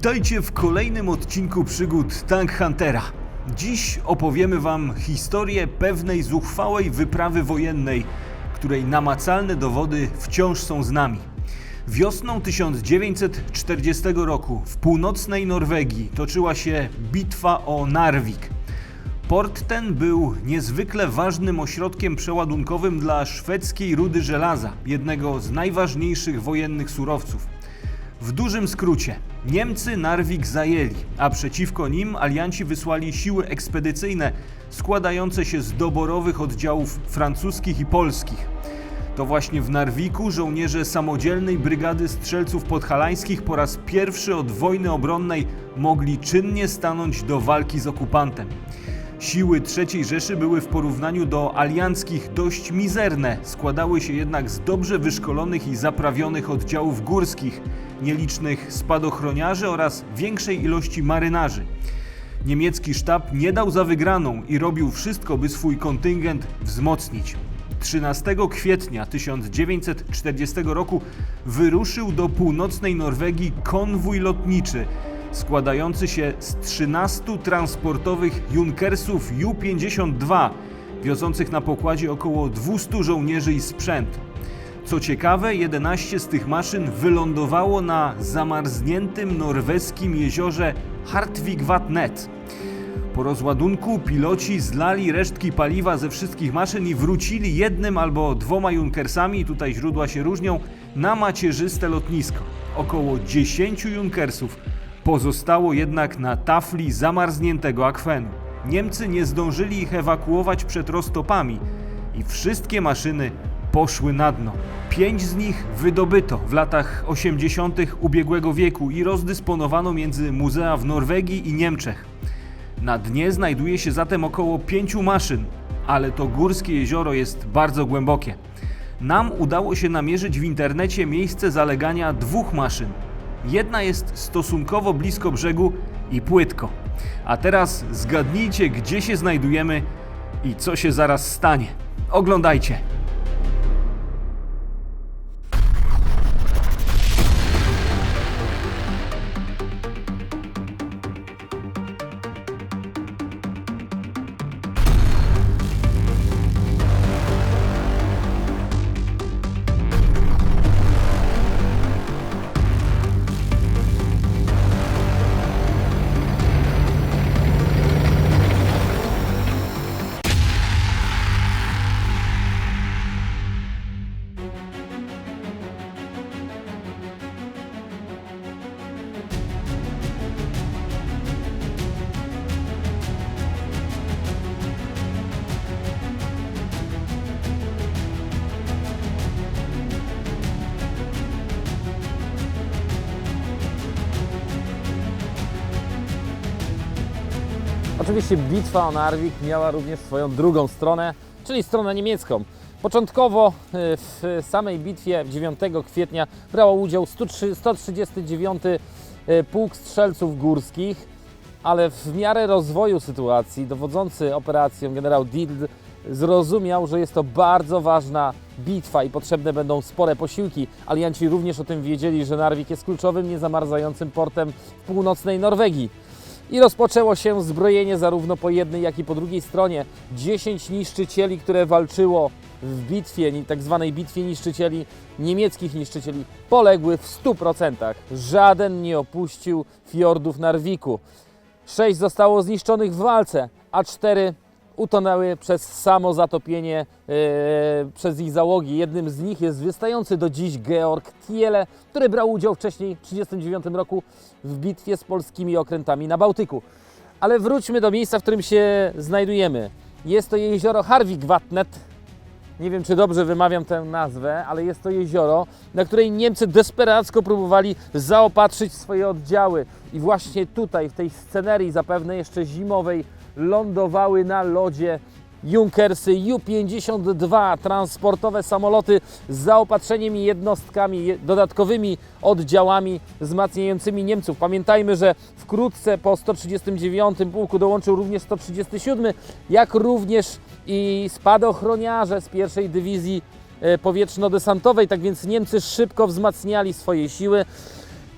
Witajcie w kolejnym odcinku przygód Tank Huntera. Dziś opowiemy Wam historię pewnej zuchwałej wyprawy wojennej, której namacalne dowody wciąż są z nami. Wiosną 1940 roku w północnej Norwegii toczyła się bitwa o Narvik. Port ten był niezwykle ważnym ośrodkiem przeładunkowym dla szwedzkiej rudy żelaza, jednego z najważniejszych wojennych surowców. W dużym skrócie, Niemcy Narvik zajęli, a przeciwko nim alianci wysłali siły ekspedycyjne składające się z doborowych oddziałów francuskich i polskich. To właśnie w Narwiku żołnierze samodzielnej Brygady Strzelców Podhalańskich po raz pierwszy od wojny obronnej mogli czynnie stanąć do walki z okupantem. Siły III Rzeszy były w porównaniu do alianckich dość mizerne, składały się jednak z dobrze wyszkolonych i zaprawionych oddziałów górskich, nielicznych spadochroniarzy oraz większej ilości marynarzy. Niemiecki sztab nie dał za wygraną i robił wszystko, by swój kontyngent wzmocnić. 13 kwietnia 1940 roku wyruszył do północnej Norwegii konwój lotniczy składający się z 13 transportowych Junkersów Ju-52 wiozących na pokładzie około 200 żołnierzy i sprzęt. Co ciekawe, 11 z tych maszyn wylądowało na zamarzniętym norweskim jeziorze Hartwig-Vatnet. Po rozładunku piloci zlali resztki paliwa ze wszystkich maszyn i wrócili jednym albo dwoma Junkersami, tutaj źródła się różnią, na macierzyste lotnisko. Około 10 Junkersów pozostało jednak na tafli zamarzniętego akwenu. Niemcy nie zdążyli ich ewakuować przed roztopami i wszystkie maszyny poszły na dno. Pięć z nich wydobyto w latach 80. ubiegłego wieku i rozdysponowano między muzea w Norwegii i Niemczech. Na dnie znajduje się zatem około pięciu maszyn, ale to górskie jezioro jest bardzo głębokie. Nam udało się namierzyć w internecie miejsce zalegania dwóch maszyn. Jedna jest stosunkowo blisko brzegu i płytko. A teraz zgadnijcie, gdzie się znajdujemy i co się zaraz stanie. Oglądajcie! Oczywiście bitwa o Narvik miała również swoją drugą stronę, czyli stronę niemiecką. Początkowo y, w samej bitwie 9 kwietnia brało udział 103 139 y, Pułk Strzelców Górskich, ale w miarę rozwoju sytuacji dowodzący operacją generał Dild zrozumiał, że jest to bardzo ważna bitwa i potrzebne będą spore posiłki. Alianci również o tym wiedzieli, że Narvik jest kluczowym, niezamarzającym portem w północnej Norwegii. I rozpoczęło się zbrojenie zarówno po jednej, jak i po drugiej stronie. 10 niszczycieli, które walczyło w bitwie, tak zwanej bitwie niszczycieli, niemieckich niszczycieli, poległy w 100%. Żaden nie opuścił fiordów Narwiku. Sześć zostało zniszczonych w walce, a cztery utonęły przez samo zatopienie e, przez ich załogi. Jednym z nich jest wystający do dziś Georg Thiele, który brał udział wcześniej w 1939 roku w bitwie z polskimi okrętami na Bałtyku. Ale wróćmy do miejsca, w którym się znajdujemy. Jest to jezioro Harwig-Vatnet, nie wiem, czy dobrze wymawiam tę nazwę, ale jest to jezioro, na której Niemcy desperacko próbowali zaopatrzyć swoje oddziały. I właśnie tutaj, w tej scenerii, zapewne jeszcze zimowej, lądowały na lodzie Junkersy Ju-52, transportowe samoloty z zaopatrzeniem i jednostkami, je- dodatkowymi oddziałami wzmacniającymi Niemców. Pamiętajmy, że wkrótce po 139 pułku dołączył również 137, jak również i spadochroniarze z pierwszej dywizji e, powietrzno-desantowej, tak więc Niemcy szybko wzmacniali swoje siły.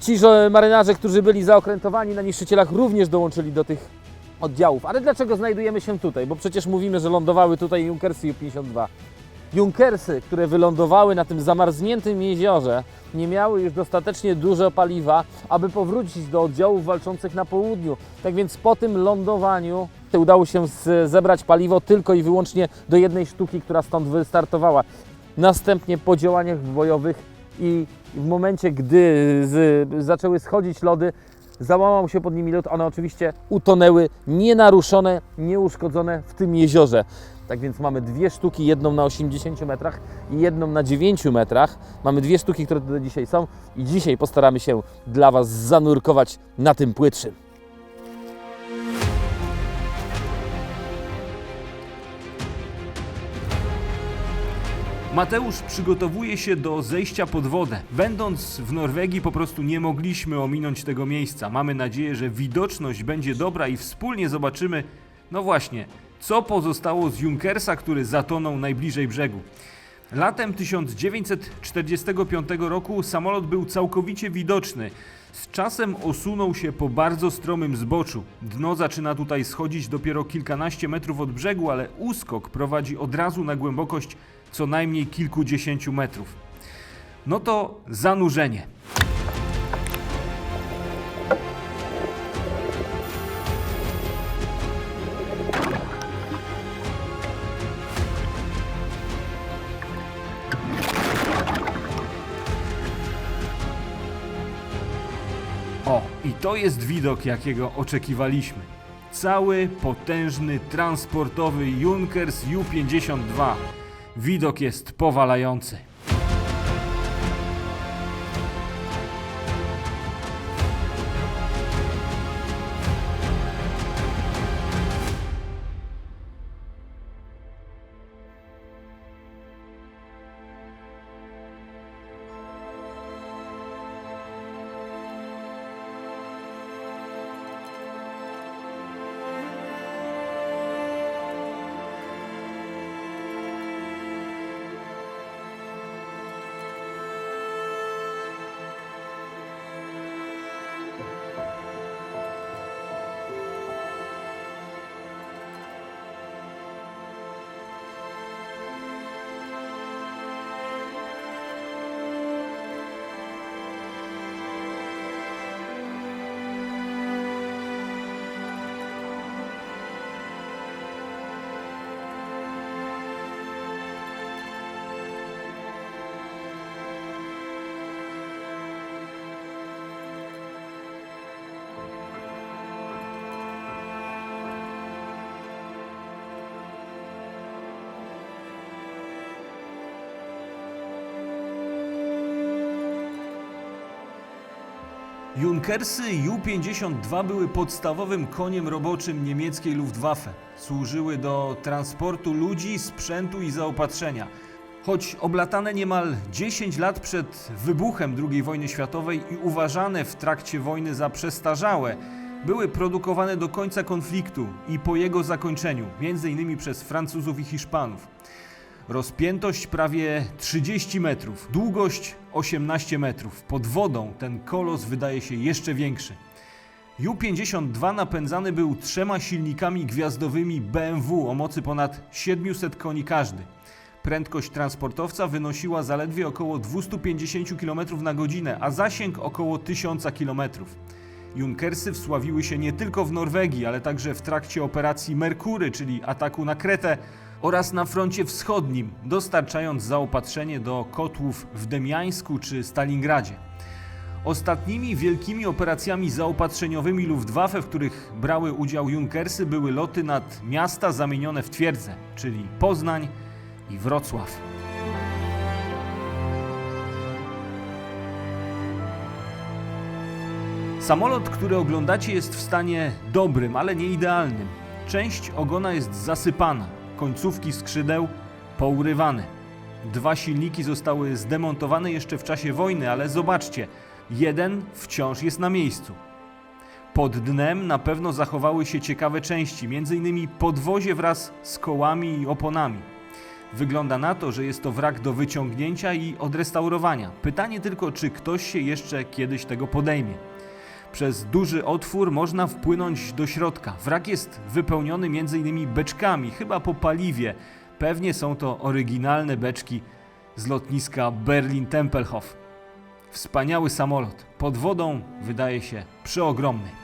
Ci marynarze, którzy byli zaokrętowani na niszczycielach, również dołączyli do tych oddziałów. Ale dlaczego znajdujemy się tutaj? Bo przecież mówimy, że lądowały tutaj Junkersy Ju-52. Junkersy, które wylądowały na tym zamarzniętym jeziorze, nie miały już dostatecznie dużo paliwa, aby powrócić do oddziałów walczących na południu. Tak więc po tym lądowaniu udało się zebrać paliwo tylko i wyłącznie do jednej sztuki, która stąd wystartowała. Następnie po działaniach bojowych i w momencie, gdy z, zaczęły schodzić lody, załamał się pod nimi lód, one oczywiście utonęły nienaruszone, nieuszkodzone w tym jeziorze. Tak więc mamy dwie sztuki, jedną na 80 metrach i jedną na 9 metrach. Mamy dwie sztuki, które tutaj dzisiaj są i dzisiaj postaramy się dla Was zanurkować na tym płytszym. Mateusz przygotowuje się do zejścia pod wodę. Będąc w Norwegii, po prostu nie mogliśmy ominąć tego miejsca. Mamy nadzieję, że widoczność będzie dobra i wspólnie zobaczymy, no właśnie, co pozostało z Junkersa, który zatonął najbliżej brzegu. Latem 1945 roku samolot był całkowicie widoczny. Z czasem osunął się po bardzo stromym zboczu. Dno zaczyna tutaj schodzić dopiero kilkanaście metrów od brzegu, ale uskok prowadzi od razu na głębokość co najmniej kilkudziesięciu metrów. No to zanurzenie. O, i to jest widok, jakiego oczekiwaliśmy. Cały potężny transportowy Junkers Ju-52. Widok jest powalający. Junkersy Ju-52 były podstawowym koniem roboczym niemieckiej Luftwaffe. Służyły do transportu ludzi, sprzętu i zaopatrzenia. Choć oblatane niemal 10 lat przed wybuchem II wojny światowej i uważane w trakcie wojny za przestarzałe, były produkowane do końca konfliktu i po jego zakończeniu, m.in. przez Francuzów i Hiszpanów. Rozpiętość prawie 30 metrów, długość 18 metrów. Pod wodą ten kolos wydaje się jeszcze większy. Ju-52 napędzany był trzema silnikami gwiazdowymi BMW o mocy ponad 700 koni każdy. Prędkość transportowca wynosiła zaledwie około 250 km na godzinę, a zasięg około 1000 km. Junkersy wsławiły się nie tylko w Norwegii, ale także w trakcie operacji Merkury, czyli ataku na Kretę oraz na froncie wschodnim, dostarczając zaopatrzenie do kotłów w Demiańsku czy Stalingradzie. Ostatnimi wielkimi operacjami zaopatrzeniowymi Luftwaffe, w których brały udział Junkersy, były loty nad miasta zamienione w twierdze, czyli Poznań i Wrocław. Samolot, który oglądacie, jest w stanie dobrym, ale nie idealnym. Część ogona jest zasypana, końcówki skrzydeł pourywane. Dwa silniki zostały zdemontowane jeszcze w czasie wojny, ale zobaczcie, jeden wciąż jest na miejscu. Pod dnem na pewno zachowały się ciekawe części, m.in. podwozie wraz z kołami i oponami. Wygląda na to, że jest to wrak do wyciągnięcia i odrestaurowania. Pytanie tylko, czy ktoś się jeszcze kiedyś tego podejmie. Przez duży otwór można wpłynąć do środka. Wrak jest wypełniony m.in. beczkami, chyba po paliwie. Pewnie są to oryginalne beczki z lotniska Berlin-Tempelhof. Wspaniały samolot. Pod wodą wydaje się przeogromny.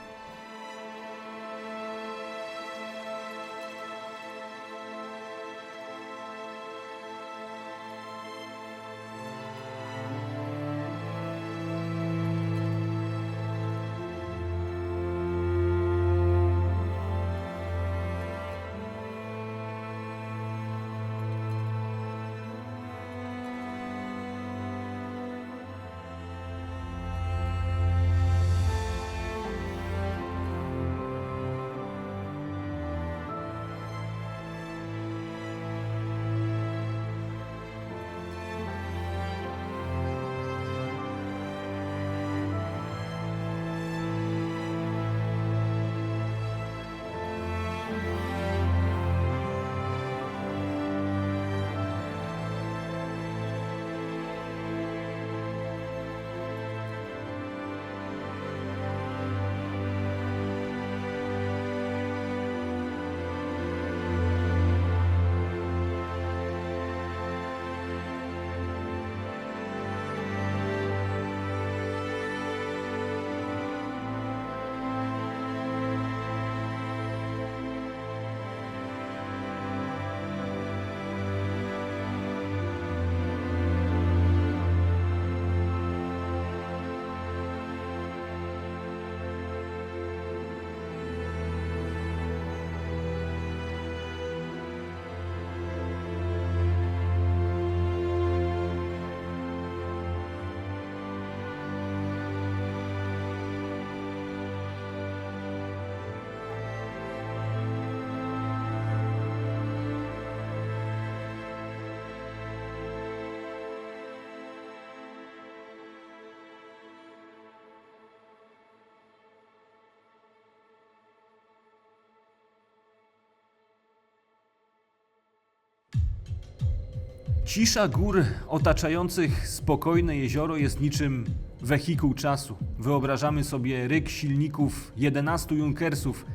Cisza gór otaczających spokojne jezioro jest niczym wehikuł czasu. Wyobrażamy sobie ryk silników 11 Junkersów,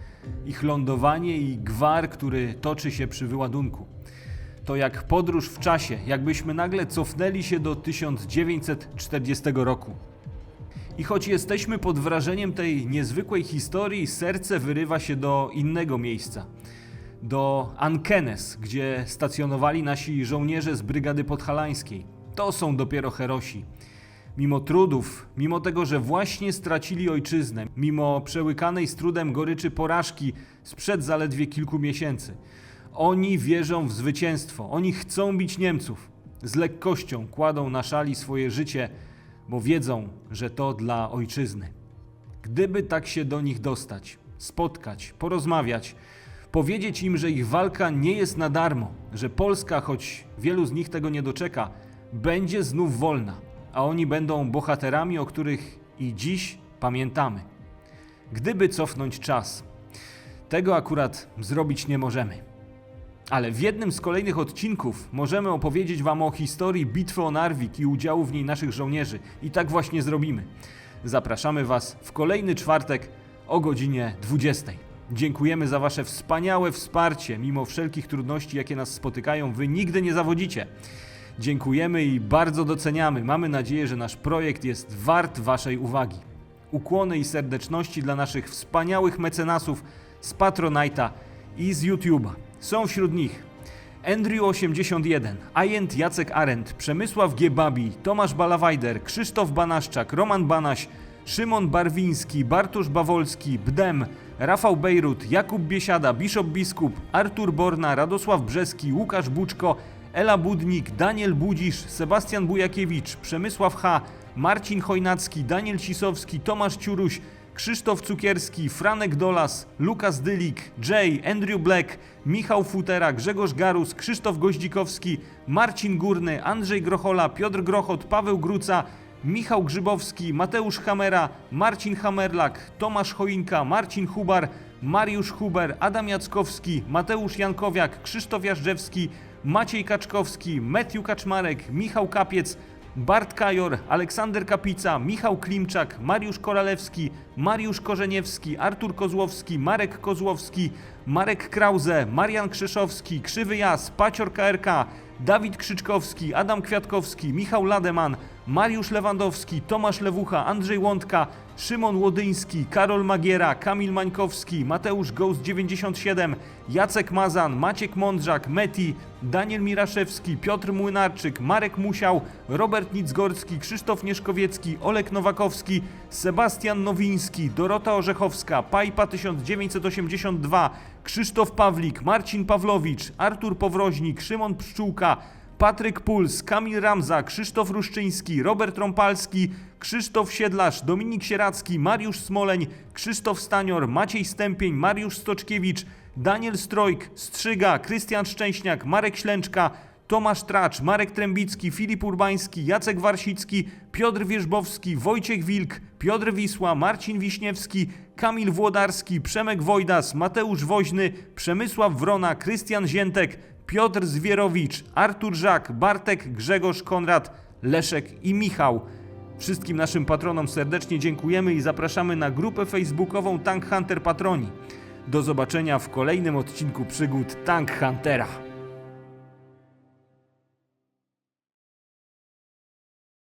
ich lądowanie i gwar, który toczy się przy wyładunku. To jak podróż w czasie, jakbyśmy nagle cofnęli się do 1940 roku. I choć jesteśmy pod wrażeniem tej niezwykłej historii, serce wyrywa się do innego miejsca. Do Ankenes, gdzie stacjonowali nasi żołnierze z Brygady Podhalańskiej. To są dopiero herosi. Mimo trudów, mimo tego, że właśnie stracili ojczyznę, mimo przełykanej z trudem goryczy porażki sprzed zaledwie kilku miesięcy, oni wierzą w zwycięstwo, oni chcą bić Niemców. Z lekkością kładą na szali swoje życie, bo wiedzą, że to dla ojczyzny. Gdyby tak się do nich dostać, spotkać, porozmawiać, powiedzieć im, że ich walka nie jest na darmo, że Polska, choć wielu z nich tego nie doczeka, będzie znów wolna, a oni będą bohaterami, o których i dziś pamiętamy. Gdyby cofnąć czas, tego akurat zrobić nie możemy. Ale w jednym z kolejnych odcinków możemy opowiedzieć Wam o historii bitwy o Narvik i udziału w niej naszych żołnierzy. I tak właśnie zrobimy. Zapraszamy Was w kolejny czwartek o godzinie 20. Dziękujemy za Wasze wspaniałe wsparcie. Mimo wszelkich trudności, jakie nas spotykają, Wy nigdy nie zawodzicie. Dziękujemy i bardzo doceniamy. Mamy nadzieję, że nasz projekt jest wart Waszej uwagi. Ukłony i serdeczności dla naszych wspaniałych mecenasów z Patronite'a i z YouTube'a. Są wśród nich Andrew81, Ajent Jacek Arendt, Przemysław G. Babi, Tomasz Balawajder, Krzysztof Banaszczak, Roman Banaś, Szymon Barwiński, Bartosz Bawolski, Bdem, Rafał Bejrut, Jakub Biesiada, Bishop Biskup, Artur Borna, Radosław Brzeski, Łukasz Buczko, Ela Budnik, Daniel Budzisz, Sebastian Bujakiewicz, Przemysław H., Marcin Chojnacki, Daniel Cisowski, Tomasz Ciuruś, Krzysztof Cukierski, Franek Dolas, Lukas Dylik, Jay, Andrew Black, Michał Futera, Grzegorz Garus, Krzysztof Goździkowski, Marcin Górny, Andrzej Grochola, Piotr Grochot, Paweł Gruca, Michał Grzybowski, Mateusz Hamera, Marcin Hamerlak, Tomasz Choinka, Marcin Hubar, Mariusz Huber, Adam Jackowski, Mateusz Jankowiak, Krzysztof Jażdżewski, Maciej Kaczkowski, Matthew Kaczmarek, Michał Kapiec, Bart Kajor, Aleksander Kapica, Michał Klimczak, Mariusz Koralewski, Mariusz Korzeniewski, Artur Kozłowski, Marek Kozłowski, Marek Krause, Marian Krzeszowski, Krzywy Jas, Pacior KRK, Dawid Krzyczkowski, Adam Kwiatkowski, Michał Lademan, Mariusz Lewandowski, Tomasz Lewucha, Andrzej Łądka, Szymon Łodyński, Karol Magiera, Kamil Mańkowski, Mateusz Ghost 97, Jacek Mazan, Maciek Mądrzak, Meti, Daniel Miraszewski, Piotr Młynarczyk, Marek Musiał, Robert Nicgorski, Krzysztof Nieszkowiecki, Olek Nowakowski, Sebastian Nowiński, Dorota Orzechowska, Pajpa 1982, Krzysztof Pawlik, Marcin Pawlowicz, Artur Powroźnik, Szymon Pszczółka, Patryk Puls, Kamil Ramza, Krzysztof Ruszczyński, Robert Rąpalski, Krzysztof Siedlarz, Dominik Sieracki, Mariusz Smoleń, Krzysztof Stanior, Maciej Stępień, Mariusz Stoczkiewicz, Daniel Strojk, Strzyga, Krystian Szczęśniak, Marek Ślęczka, Tomasz Tracz, Marek Trębicki, Filip Urbański, Jacek Warsicki, Piotr Wierzbowski, Wojciech Wilk, Piotr Wisła, Marcin Wiśniewski, Kamil Włodarski, Przemek Wojdas, Mateusz Woźny, Przemysław Wrona, Krystian Ziętek, Piotr Zwierowicz, Artur Żak, Bartek, Grzegorz Konrad, Leszek i Michał. Wszystkim naszym patronom serdecznie dziękujemy i zapraszamy na grupę facebookową Tank Hunter Patroni. Do zobaczenia w kolejnym odcinku przygód Tank Huntera.